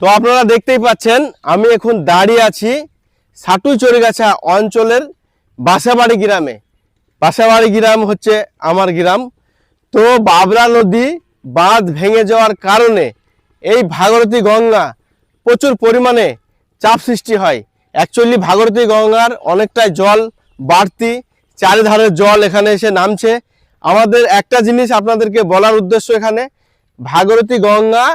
তো আপনারা দেখতেই পাচ্ছেন, আমি এখন দাঁড়িয়ে আছি সাটু চরিগাছা অঞ্চলের বাসাবাড়ি গ্রামে। বাসাবাড়ি গ্রাম হচ্ছে আমার গ্রাম। তো বাবরা নদী বাঁধ ভেঙে যাওয়ার কারণে এই ভাগরতী গঙ্গা প্রচুর পরিমাণে চাপ সৃষ্টি হয়। অ্যাকচুয়ালি ভাগরতী গঙ্গার অনেকটাই জল বাড়তি, চারিধারে জল এখানে এসে নামছে। আমাদের একটা জিনিস আপনাদেরকে বলার উদ্দেশ্য এখানে ভাগরতী গঙ্গা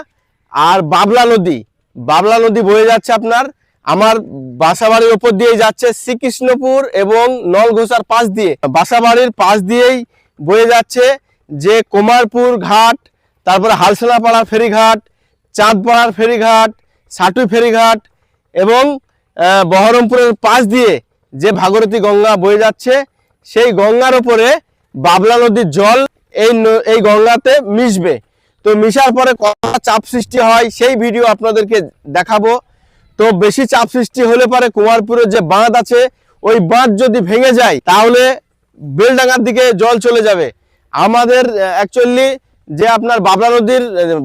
আর বাবলা নদী বাবলা নদী বয়ে যাচ্ছে আপনার। আমার বাসাবাড়ির ওপর দিয়ে যাচ্ছে শ্রীকৃষ্ণপুর এবং নলঘোষার পাশ দিয়ে। বাসাবাড়ির পাশ দিয়েই বয়ে যাচ্ছে যে কুমারপুর ঘাট, তারপরে হালসেনাপাড়ার ফেরিঘাট, চাঁদপাড়ার ফেরিঘাট, সাটু ফেরিঘাট এবং বহরমপুরের পাশ দিয়ে যে ভাগরতী গঙ্গা বয়ে যাচ্ছে, সেই গঙ্গার ওপরে বাবলা নদীর জল এই এই গঙ্গাতে মিশবে। তো মিশার পরে কত চাপ সৃষ্টি হয় সেই ভিডিও আপনাদেরকে দেখাবো। তো বেশি চাপ সৃষ্টি হলে পরে কুমারপুরের যে বাঁধ আছে, ওই বাঁধ যদি ভেঙে যায়, তাহলে বেলডাঙ্গার দিকে জল চলে যাবে। আমাদের অ্যাকচুয়ালি যে আপনার বাবলা নদীর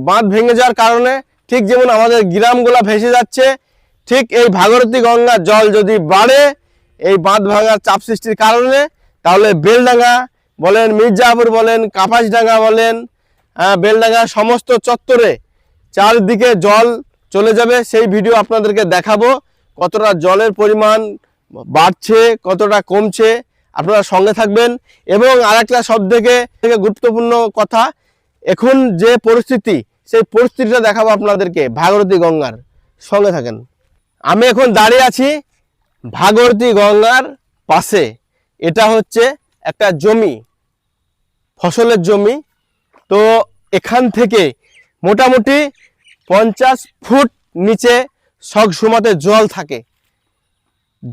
বাঁধ ভেঙে যাওয়ার কারণে ঠিক যেমন আমাদের গ্রামগুলা ভেসে যাচ্ছে, ঠিক এই ভাগরতী গঙ্গার জল যদি বাড়ে, এই বাঁধ ভাঙার চাপ সৃষ্টির কারণে, তাহলে বেলডাঙ্গা বলেন, মির্জাপুর বলেন, কাপাসডাঙ্গা বলেন বেলডাঙ্গা সমস্ত চত্বরে চারদিকে জল চলে যাবে। সেই ভিডিও আপনাদেরকে দেখাবো। কতটা জলের পরিমাণ বাড়ছে, কতটা কমছে, আপনারা সঙ্গে থাকবেন। এবং আরেকটা সব থেকে থেকে গুরুত্বপূর্ণ কথা, এখন যে পরিস্থিতি, সেই পরিস্থিতিটা দেখাবো আপনাদেরকে ভাগরতী গঙ্গার। সঙ্গে থাকেন। আমি এখন দাঁড়িয়ে আছি ভাগরতী গঙ্গার পাশে। এটা হচ্ছে একটা জমি, ফসলের জমি। তো এখান থেকে মোটামুটি পঞ্চাশ ফুট নিচে সব সময়তে জল থাকে।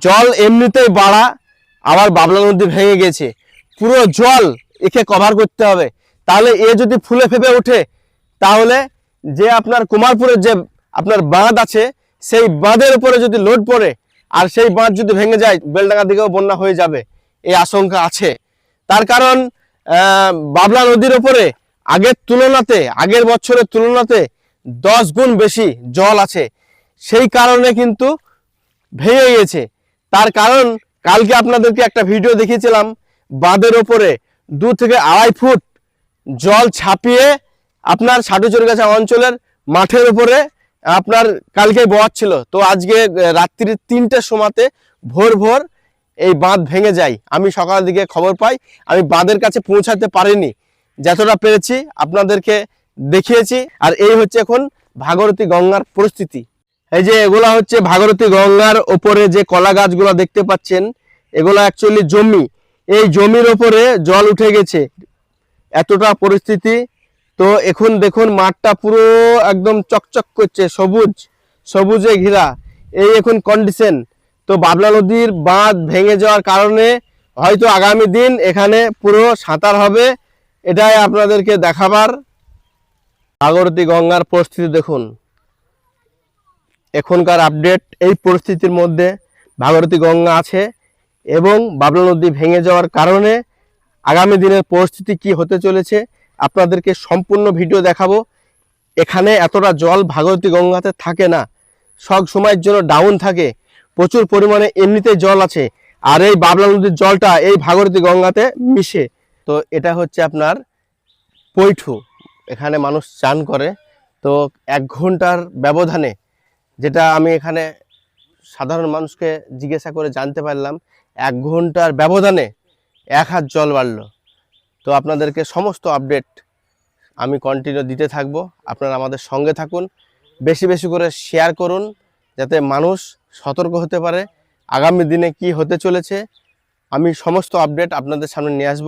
জল এমনিতেই বাড়া, আবার বাবলা নদী ভেঙে গেছে। পুরো জল একে কভার করতে হবে। তাহলে এ যদি ফুলে ফেপে ওঠে, তাহলে যে আপনার কুমারপুরের যে আপনার বাঁধ আছে, সেই বাঁধের উপরে যদি লোড পড়ে, আর সেই বাঁধ যদি ভেঙে যায়, বেলডাঙ্গার দিকেও বন্যা হয়ে যাবে। এই আশঙ্কা আছে। তার কারণ বাবলা নদীর উপরে আগের তুলনাতে, আগের বছরের তুলনাতে দশ গুণ বেশি জল আছে। সেই কারণে কিন্তু ভেঙে গেছে তার কারণ, কালকে আপনাদেরকে একটা ভিডিও দেখিয়েছিলাম, বাঁধের ওপরে দু থেকে আড়াই ফুট জল ছাপিয়ে আপনার সাটুচুরগাছা অঞ্চলের মাঠের উপরে আপনার কালকে ছিল। তো আজকে রাত্রি তিনটের সময়তে ভোর ভোর এই বাঁধ ভেঙে যায়। আমি সকালের দিকে খবর পাই, আমি বাঁধের কাছে পৌঁছাতে পারিনি। যতটা পেরেছি আপনাদেরকে দেখিয়েছি। আর এই হচ্ছে এখন ভাগরতী গঙ্গার পরিস্থিতি। এই যে এগুলা হচ্ছে ভাগরতী গঙ্গার ওপরে যে কলা গাছগুলো দেখতে পাচ্ছেন, এগুলো অ্যাকচুয়ালি জমি। এই জমির ওপরে জল উঠে গেছে। এতটা পরিস্থিতি। তো এখন দেখুন মাঠটা পুরো একদম চকচক করছে, সবুজ, সবুজে ঘেরা। এই এখন কন্ডিশন তো বাবলা নদীর বাঁধ ভেঙে যাওয়ার কারণে হয়তো আগামী দিন এখানে পুরো সাঁতার হবে। এটাই আপনাদেরকে দেখাবার। ভাগরতী গঙ্গার পরিস্থিতি দেখুন। এখনকার আপডেট এই পরিস্থিতির মধ্যে ভাগরতী গঙ্গা আছে এবং বাবলা নদী ভেঙে যাওয়ার কারণে আগামী দিনের পরিস্থিতি কি হতে চলেছে আপনাদেরকে সম্পূর্ণ ভিডিও দেখাবো। এখানে এতটা জল ভাগরতী গঙ্গাতে থাকে না। সব সময়ের জন্য ডাউন থাকে। প্রচুর পরিমাণে এমনিতে জল আছে। আর এই বাবলা নদীর জলটা এই ভাগরতী গঙ্গাতে মিশে। তো এটা হচ্ছে আপনার পৈঠু। এখানে মানুষ চান করে। তো এক ঘণ্টার ব্যবধানে যেটা আমি এখানে সাধারণ মানুষকে জিজ্ঞাসা করে জানতে পারলাম, এক ঘণ্টার ব্যবধানে এক হাত জল বাড়লো। তো আপনাদেরকে সমস্ত আপডেট আমি কন্টিনিউ দিতে থাকব। আপনারা আমাদের সঙ্গে থাকুন। বেশি বেশি করে শেয়ার করুন যাতে মানুষ সতর্ক হতে পারে। আগামী দিনে কি হতে চলেছে, আমি সমস্ত আপডেট আপনাদের সামনে নিয়ে আসব।